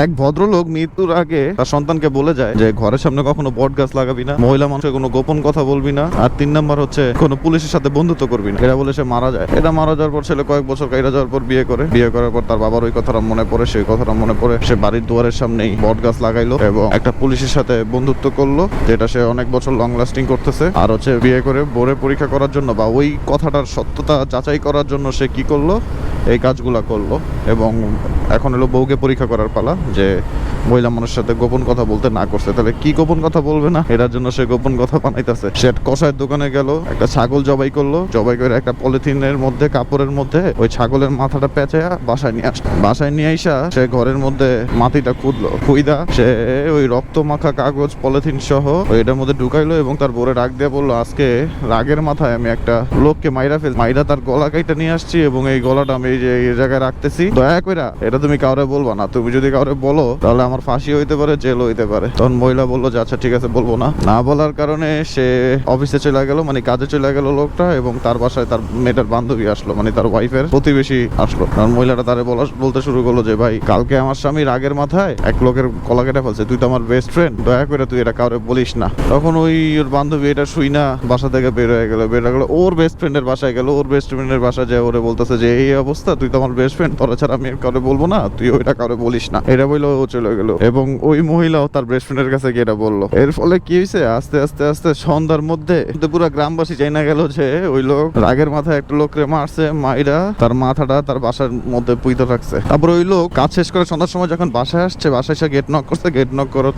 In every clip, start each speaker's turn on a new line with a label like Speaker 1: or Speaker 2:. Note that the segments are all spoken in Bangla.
Speaker 1: এক ভদ্রলোক মৃত্যুর আগে তার সন্তানকে বলে যায় যে, ঘরের সামনে কখনো বট গাছ লাগাবি না, মহিলা মানুষের কোনো গোপন কথা বলবি না, আর তিন নাম্বার হচ্ছে, কোনো পুলিশের সাথে বন্ধুত্ব করবি না। এটা বলে, সে মারা যায়। এটা মারা যাওয়ার পর ছেলে কয়েক বছর কাইরা যাওয়ার পর বিয়ে করে। বিয়ে করার পর তার বাবার ওই কথাটা মনে পড়ে, সেই কথাটা মনে পড়ে। সে বাড়ির দুয়ারের সামনেই বট গাছ লাগাইলো এবং একটা পুলিশের সাথে বন্ধুত্ব করল, যেটা সে অনেক বছর লং লাস্টিং করতেছে। আর হচ্ছে বিয়ে করে বোর্ডে পরীক্ষা করার জন্য বা ওই কথাটার সত্যতা যাচাই করার জন্য সে কি করল? এই কাজগুলা করল এবং এখন হলো বউকে পরীক্ষা করার পালা। যে মহিলা মানুষের সাথে গোপন কথা বলতে না করছে, তাহলে কি গোপন কথা বলবে না? এটার জন্য সে গোপন কথা বানাইতেছে। সে কষায়ের দোকানে গেল, একটা ছাগল জবাই করল, জবাই করে একটা পলিথিনের মধ্যে, কাপড়ের মধ্যে, ওই ছাগলের মাথাটা পেঁচায়া বাসায় নিয়ে আসলো। বাসায় নিয়ে আসা সে ঘরের মধ্যে মাটিটা খুঁদলো খুইদা সে ওই রক্ত মাখা কাগজ, পলিথিন সহ ওইটার মধ্যে ঢুকাইলো এবং তার বোরে রাগ দিয়ে বলল, আজকে রাগের মাথায় আমি একটা লোককে মাইরা ফেল মাইরা তার গলা কাইটা নিয়ে আসছি এবং এই গলাটা আমি এই যে এই জায়গায় রাখতেছি। দয়া কইরা, এটা তুমি কাউরে বলবা না। তুমি যদি কাউরে বলো, তাহলে আমার ফাঁসি হইতে পারে জেল হইতে পারে। তখন মহিলা বলল যে আচ্ছা ঠিক আছে, বলব না। না বলার কারণে সে অফিসে চলে গেল মানে কাজে চলে গেল লোকটা এবং তার বাসায় তার মেয়েটার বান্ধবী আসলো মানে তার ওয়াইফের প্রতিবেশী আসলো। কারণ মহিলাটা তারে বলা, বলতে শুরু করল যে, ভাই, কালকে আমার স্বামী রাগের মাথায় এক লোকের কলা কেটে ফেলছে, তুই তো আমার বেস্ট ফ্রেন্ড দয়া করে তুই এটা কাউরে বলিস না। তখন ওই ওর বান্ধবী এটা শুই না, বাসা থেকে বের হয়ে গেল, বের হয়ে গেলো, ওর বেস্ট ফ্রেন্ডের বাসায় গেল, ওর বেস্ট ফ্রেন্ডের বাসায় যায় ওরে বলতেছে যে, এই অবস্থা, তুই তো আমার বেস্ট ফ্রেন্ড তোরা ছাড়া আমি কাউরে বলব না তুই ওইটা কাউরে বলিস না। এটা বলল ও চলে গেল। এবং ওই মহিলাও তার বেস্ট ফ্রেন্ডের কাছে গিয়ে এটা বলল। এর ফলে কি হয়েছে আস্তে আস্তে আস্তে সন্ধ্যার মধ্যে পুরো গ্রামবাসী চাই না গেল যে, ওই লোক রাগের মাথায় একটা লোকরে মারছে, মাইরা তার মাথাটা তার বাসার মধ্যে পুইতে রাখছে। তারপর ওই লোক কাজ শেষ করে সন্ধ্যার সময় যখন বাসায় আসছে, বাসায় এসে গেট নক করছে গেট নক করার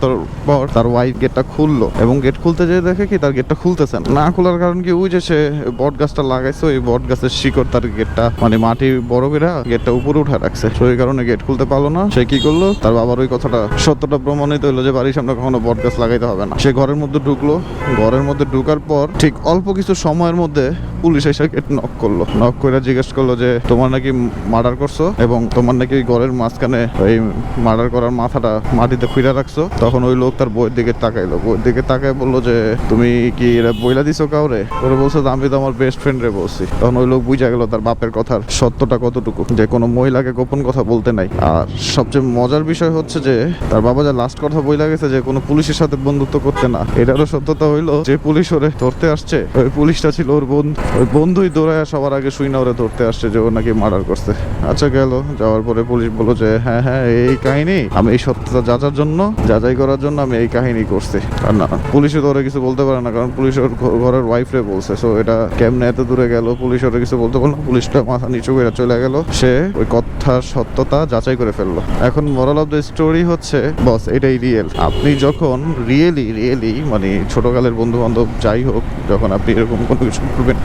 Speaker 1: পর তার ওয়াইফ গেটটা খুললো। এবং গেট খুলতে যেয়ে দেখে কি তার গেটটা খুলতেছে না। খোলার কারণ কি? ওই যে সে বট গাছটা লাগাইছে, ওই বট গাছের শিকড় তার গেটটা মানে মাটি বড় করে গেটটা উপরে উঠে রাখছে। এই কারণে গেট খুলতে পারল না। সে কি করল? তার বাবার ওই কথাটা সত্যটা প্রমাণিত হলো যে বাড়ির সামনে কখনো বট গাছ লাগাইতে হবে না। সে ঘরের মধ্যে ঢুকলো। ঘরের মধ্যে ঢুকার পর ঠিক অল্প কিছু সময়ের মধ্যে পুলিশ এসে গেট নক করল। নক করে জিজ্ঞেস করল যে, তোমার নাকি মার্ডার করছ? এবং তোমার নাকি ঘরের মাঝখানে এই মার্ডার করার মাথাটা মাটিতে খুঁড়ে রাখছো? তখন ওই লোক তার বইয়ের দিকে তাকাইলো। বইয়ের দিকে তাকায় বলল যে, তুমি কি এটা বইলা দিছো কাউরে? ওরা বলছো আমি তো আমার বেস্ট ফ্রেন্ড রে বলছি। তখন ওই লোক বুঝা গেল তার বাপের কথার সত্যটা কতটুকু, যে কোনো মহিলাকে গোপন কথা বলতে নাই। আর সবচেয়ে মজার বিষয় হচ্ছে যে, তার বাবা যা লাস্ট কথা বইলা গেছে যে, কোনো পুলিশের সাথে বন্ধুত্ব করতে না। এটারও সত্যতা হইল, যে পুলিশ ওরে ধরতে আসছে, ওই পুলিশটা ছিল ওর বন্ধু। ওই বন্ধুই দৌড়ায় সবার আগে শুই ওরে ধরতে আসছে যে ও নাকি মার্ডার করছে। আচ্ছা গেল, যাওয়ার পরে পুলিশ বলল যে হ্যাঁ হ্যাঁ এই কাহিনী, আমি এই সত্যতা যাচার জন্য, যাচাই করার জন্য আমি এই কাহিনী করছি। আর না পুলিশে তো কিছু বলতে পারে না, কারণ পুলিশ ওর ঘরের ওয়াইফরে বলছে। সো এটা কেমনে এত দূরে গেল? পুলিশ ওরা কিছু বলতে পারল। পুলিশটা মাথা নিচু করে চলে গেল। সে ওই কথার সত্যতা যাচাই করে ফেলল। এখন মরাল অফ দ্য স্টোরি হচ্ছে বস এটাই রিয়েল আপনি যখন রিয়েলি রিয়েলি মানে ছোটকালের বন্ধু বান্ধব যাই হোক, যখন আপনি এরকম কোনো কিছু করবেন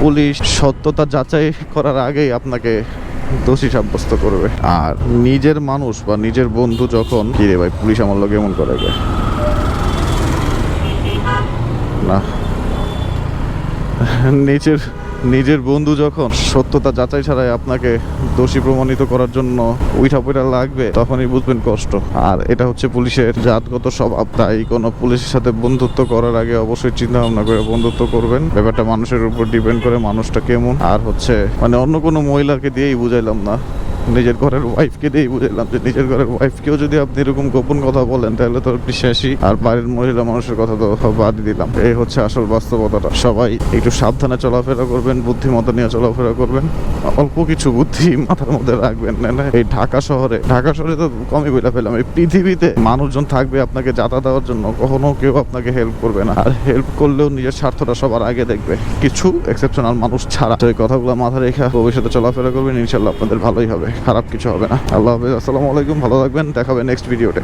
Speaker 1: পুলিশ সত্যতা যাচাই করার আগেই আপনাকে দোষী সাব্যস্ত করবে। আর নিজের মানুষ বা নিজের বন্ধু যখন কিরে ভাই, পুলিশ আমার লোক এমন করে না। নিজের নিজের বন্ধু যখন সত্যতা যাচাই ছাড়াই আপনাকে দোষী প্রমাণিত করার জন্য উইঠা পইটা লাগবে, তখনই বুঝবেন কষ্ট। আর এটা হচ্ছে পুলিশের জাতগত স্বভাব, তাই কোনো পুলিশের সাথে বন্ধুত্ব করার আগে অবশ্যই চিন্তা ভাবনা করে বন্ধুত্ব করবেন। ব্যাপারটা মানুষের উপর ডিপেন্ড করে মানুষটা কেমন। আর হচ্ছে মানে অন্য কোনো মহিলাকে দিয়েই বুঝাইলাম না। নিজের ঘরের ওয়াইফকে দিয়েই বুঝাইলাম যে নিজের ঘরের ওয়াইফকেও যদি আপনি এরকম গোপন কথা বলেন, তাহলে তো শেষই আর বাইরের মহিলা মানুষের কথা তো বাদ দিলাম। এই হচ্ছে আসল বাস্তবতাটা। সবাই একটু সাবধানে চলাফেরা করবেন, বুদ্ধিমত্তা নিয়ে চলাফেরা করবেন। অল্প কিছু বুদ্ধি মাথার মধ্যে রাখবেন। না এই ঢাকা শহরে ঢাকা শহরে তো কমই বলে ফেলাম এই পৃথিবীতে মানুষজন থাকবে আপনাকে যাতা দেওয়ার জন্য, কখনো কেউ আপনাকে হেল্প করবে না। আর হেল্প করলেও নিজের স্বার্থটা সবার আগে দেখবে। কিছু এক্সেপশনাল মানুষ ছাড়া। তো এই কথাগুলো মাথায় রেখে ভবিষ্যতে চলাফেরা করবেন ইনশাল্লাহ আপনাদের ভালোই হবে। খারাপ কিছু হবে না। আল্লাহ হাফিজ। আসসালামু আলাইকুম ভালো থাকবেন দেখাবে নেক্সট ভিডিওতে